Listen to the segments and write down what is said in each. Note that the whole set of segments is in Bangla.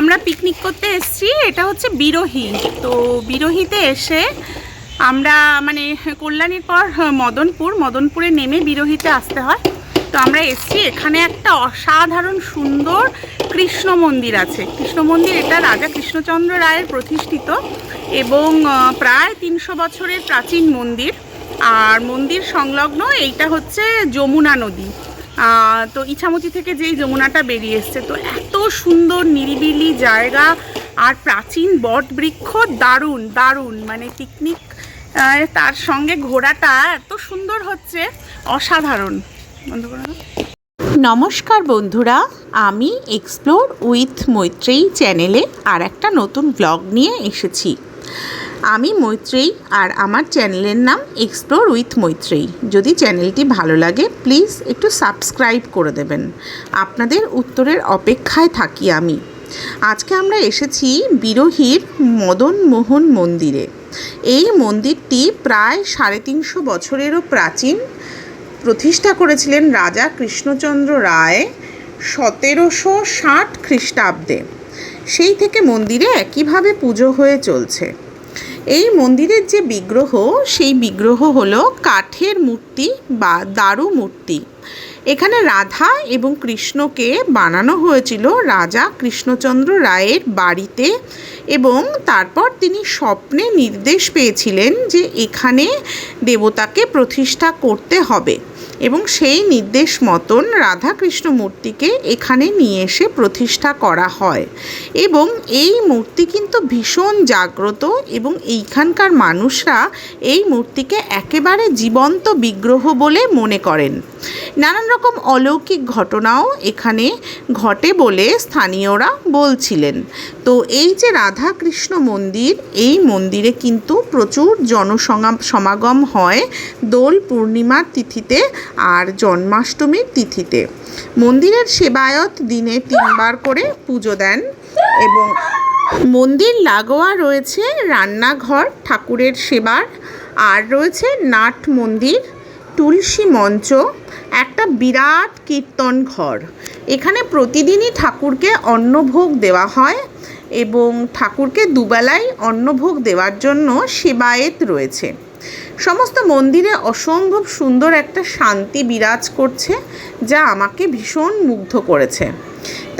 আমরা পিকনিক করতে এসেছি, এটা হচ্ছে বিরোহী। তো বিরোহীতে এসে আমরা মানে কল্যাণীর পর মদনপুর, মদনপুরে নেমে বিরোহীতে আসতে হয়। তো আমরা এসেছি, এখানে একটা অসাধারণ সুন্দর কৃষ্ণ মন্দির আছে। কৃষ্ণ মন্দির, এটা রাজা কৃষ্ণচন্দ্র রায়ের প্রতিষ্ঠিত এবং প্রায় তিনশো বছরের প্রাচীন মন্দির। আর মন্দির সংলগ্ন, এইটা হচ্ছে যমুনা নদী। তো ইছামতি থেকে যেই যমুনাটা বেরিয়ে এসছে, তো এত সুন্দর নিরিবিলি জায়গা আর প্রাচীন বট বৃক্ষ দারুণ দারুণ মানে পিকনিক তার সঙ্গে ঘোরাটা এত সুন্দর হচ্ছে, অসাধারণ। নমস্কার বন্ধুরা, আমি এক্সপ্লোর উইথ মৈত্রেয়ী চ্যানেলে আর একটা নতুন ব্লগ নিয়ে এসেছি। আমি মৈত্রেয়ী আর আমার চ্যানেলের নাম এক্সপ্লোর উইথ মৈত্রেয়ী। যদি চ্যানেলটি ভালো লাগে প্লিজ একটু সাবস্ক্রাইব করে দেবেন। আপনাদের উত্তরের অপেক্ষায় থাকি আমি। আজকে আমরা এসেছি বিরোহীর মদন মোহন মন্দিরে। এই মন্দিরটি প্রায় সাড়ে তিনশো বছরেরও প্রাচীন। প্রতিষ্ঠা করেছিলেন রাজা কৃষ্ণচন্দ্র রায় সতেরোশো ষাট খ্রিস্টাব্দে। সেই থেকে মন্দিরে একইভাবে পুজো হয়ে চলছে। এই মন্দিরের যে বিগ্রহ, সেই বিগ্রহ হলো কাঠের মূর্তি বা দারু মূর্তি। এখানে রাধা এবং কৃষ্ণকে বানানো হয়েছিল রাজা কৃষ্ণচন্দ্র রায়ের বাড়িতে এবং তারপর তিনি স্বপ্নে নির্দেশ পেয়েছিলেন যে এখানে দেবতাকে প্রতিষ্ঠা করতে হবে। এবং সেই নির্দেশ মতন রাধাকৃষ্ণ মূর্তিকে এখানে নিয়ে এসে প্রতিষ্ঠা করা হয়। এবং এই মূর্তি কিন্তু ভীষণ জাগ্রত এবং এইখানকার মানুষরা এই মূর্তিকে একেবারে জীবন্ত বিগ্রহ বলে মনে করেন। নানান রকম অলৌকিক ঘটনাও এখানে ঘটে বলে স্থানীয়রা বলছিলেন। তো এই যে রাধাকৃষ্ণ মন্দির, এই মন্দিরে কিন্তু প্রচুর জনসমাগম সমাগম হয় দোল পূর্ণিমার তিথিতে আর জন্মাষ্টমীর তিথিতে। মন্দিরের সেবায়ত দিনে তিনবার করে পুজো দেন এবং মন্দির লাগোয়া রয়েছে রান্নাঘর, ঠাকুরের সেবার, আর রয়েছে নাট মন্দির তুলসী মঞ্চ, একটা বিরাট কীর্তন ঘর। এখানে প্রতিদিনই ঠাকুরকে অন্নভোগ দেওয়া হয় এবং ঠাকুরকে দুবেলাই অন্নভোগ দেওয়ার জন্য সেবায়েত রয়েছে। সমস্ত মন্দিরে অসম্ভব সুন্দর একটা শান্তি বিরাজ করছে, যা আমাকে ভীষণ মুগ্ধ করেছে।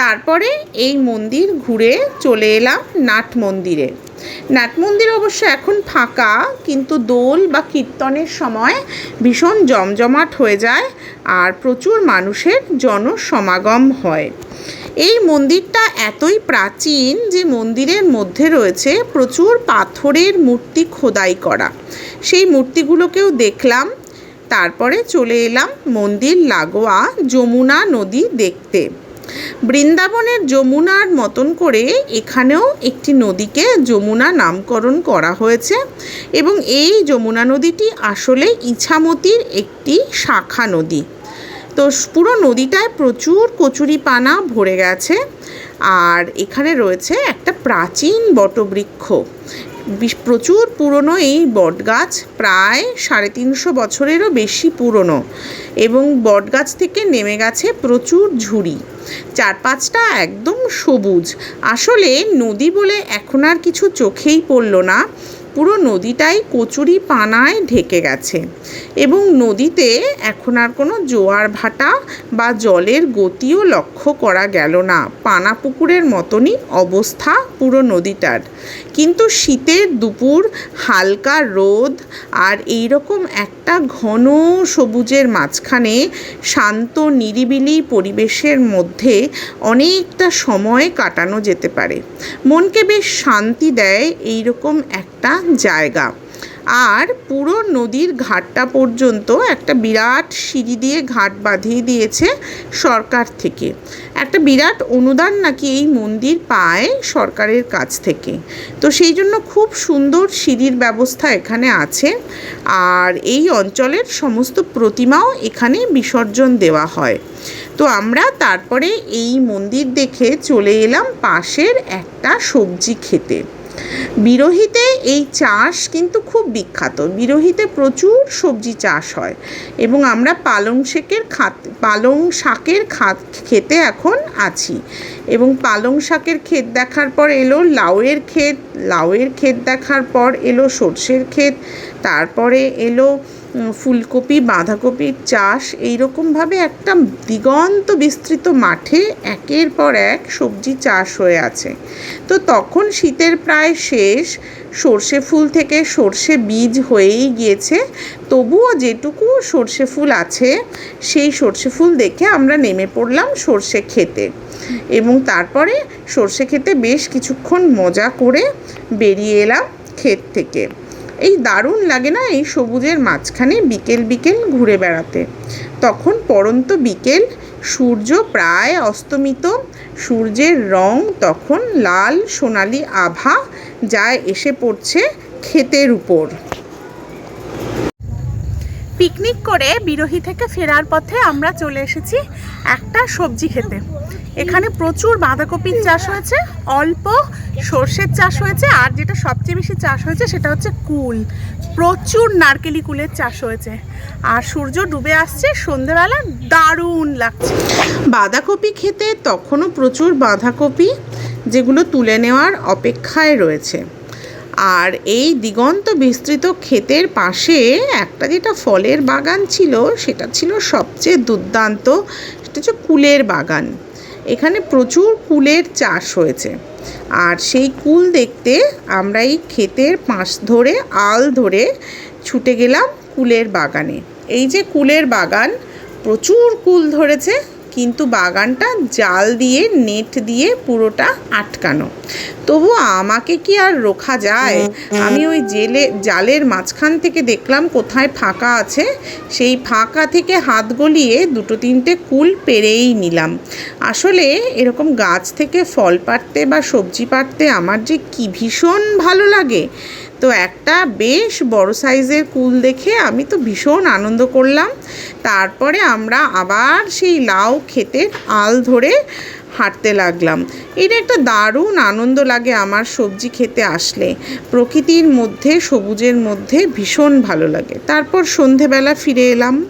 তারপরে এই মন্দির ঘুরে চলে এলাম নাট মন্দিরে। নাট মন্দির অবশ্য এখন ফাঁকা, কিন্তু দোল বা কীর্তনের সময় ভীষণ জমজমাট হয়ে যায় আর প্রচুর মানুষের জনসমাগম হয়। এই মন্দিরটা এতই প্রাচীন যে মন্দিরের মধ্যে রয়েছে প্রচুর পাথরের মূর্তি খোদাই করা। সেই মূর্তিগুলোকেও দেখলাম, তারপরে চলে এলাম মন্দির লাগোয়া যমুনা নদী দেখতে। বৃন্দাবনের যমুনার মতন করে এখানেও একটি নদীকে যমুনা নামকরণ করা হয়েছে এবং এই যমুনা নদীটি আসলে ইছামতির একটি শাখা নদী। তো পুরো নদীটায় প্রচুর কচুরিপানা ভরে গেছে আর এখানে রয়েছে একটা প্রাচীন বটবৃক্ষ। প্রচুর পুরনো এই বটগাছ প্রায় সাড়ে তিনশো বছরেরও বেশি পুরনো এবং বটগাছ থেকে নেমে গেছে প্রচুর ঝুড়ি। চার পাঁচটা একদম সবুজ। আসলে নদী বলে এখন আর কিছু চোখেই পড়ল না। পুরো নদীটাই কচুরি পানায় ঢেকে গেছে এবং নদীতে এখন আর কোনো জোয়ার ভাটা বা জলের গতিও লক্ষ্য করা গেল না। পানা পুকুরের মতনই অবস্থা পুরো নদীটার। কিন্তু শীতের দুপুর, হালকা রোদ আর এই রকম একটা ঘন সবুজের মাঝখানে শান্ত, নিরিবিলি পরিবেশের মধ্যে অনেকটা সময় কাটানো যেতে পারে। মনকে বেশ শান্তি দেয় এই রকম একটা জায়গা। আর পুরো নদীর ঘাটটা পর্যন্ত একটা বিরাট সিঁড়ি দিয়ে ঘাট বাঁধিয়ে দিয়েছে সরকার থেকে। একটা বিরাট অনুদান নাকি এই মন্দির পায় সরকারের কাছ থেকে। তো সেই জন্য খুব সুন্দর সিঁড়ির ব্যবস্থা এখানে আছে। আর এই অঞ্চলের সমস্ত প্রতিমাও এখানে বিসর্জন দেওয়া হয়। তো আমরা তারপরে এই মন্দির দেখে চলে এলাম পাশের একটা সবজি খেতে। বিরহিতে এই চাষ কিন্তু খুব বিখ্যাত। বিরোহিতে প্রচুর সবজি চাষ হয় এবং আমরা পালং শাকের খাত, পালং শাকের খাত খেতে এখন আছি। এবং পালং শাকের ক্ষেত দেখার পর এলো লাউয়ের ক্ষেত লাউয়ের ক্ষেত দেখার পর এলো সর্ষের ক্ষেত, তারপরে এলো ফুলকপি, বাঁধাকপির চাষ। এইরকমভাবে একটা দিগন্ত বিস্তৃত মাঠে একের পর এক সবজি চাষ হয়ে আছে। তো তখন শীতের প্রায় শেষ, সর্ষে ফুল থেকে সর্ষে বীজ হয়েই গিয়েছে। তবুও যেটুকু সর্ষে ফুল আছে, সেই সর্ষে ফুল দেখে আমরা নেমে পড়লাম সর্ষে খেতে এবং তারপরে সর্ষে খেতে বেশ কিছুক্ষণ মজা করে বেরিয়ে এলাম ক্ষেত থেকে। এই দারুণ লাগে না এই সবুজের মাঝখানে বিকেল বিকেল ঘুরে বেড়াতে। তখন পরন্ত বিকেল, সূর্য প্রায় অস্তমিত, সূর্যের রং তখন লাল সোনালি আভা যা এসে পড়ছে ক্ষেতের উপর। পিকনিক করে বিরোহী থেকে ফেরার পথে আমরা চলে এসেছি একটা সবজি খেতে। এখানে প্রচুর বাঁধাকপির চাষ হয়েছে, অল্প সর্ষের চাষ হয়েছে, আর যেটা সবচেয়ে বেশি চাষ হয়েছে সেটা হচ্ছে কুল। প্রচুর নারকেলি কুলের চাষ হয়েছে। আর সূর্য ডুবে আসছে সন্ধেবেলা দারুণ লাগছে। বাঁধাকপি খেতে তখনও প্রচুর বাঁধাকপি, যেগুলো তুলে নেওয়ার অপেক্ষায় রয়েছে। আর এই দিগন্ত বিস্তৃত ক্ষেতের পাশে একটা যেটা ফলের বাগান ছিল, সেটা ছিল সবচেয়ে দুর্দান্ত, সেটা হচ্ছে কুলের বাগান। এখানে প্রচুর কুলের চাষ হয়েছে। আর সেই কুল দেখতে আমরা এই ক্ষেতের পাশ ধরে, আল ধরে ছুটে গেলাম কুলের বাগানে। এই যে কুলের বাগান, প্রচুর কুল ধরেছে। কিন্তু বাগানটা জাল দিয়ে নেট দিয়ে পুরোটা আটকানো। তবু আমাকে কি আর রোখা যায়? আমি ওই জেলে জালের মাঝখান থেকে দেখলাম কোথায় ফাঁকা আছে। সেই ফাঁকা থেকে হাত গলিয়ে দুটো তিনটে কুল পেরেই নিলাম। আসলে এরকম গাছ থেকে ফল পাড়তে বা সবজি পাড়তে আমার যে কি ভীষণ ভালো লাগে! তো একটা বেশ বড় সাইজের কুল দেখে আমি তো ভীষণ আনন্দ করলাম। তারপরে আমরা আবার সেই লাউ খেতে আল ধরে হাঁটতে লাগলাম। এটা একটা দারুণ আনন্দ লাগে আমার সবজি খেতে আসলে। প্রকৃতির মধ্যে, সবুজের মধ্যে ভীষণ ভালো লাগে। তারপর সন্ধেবেলা ফিরে এলাম।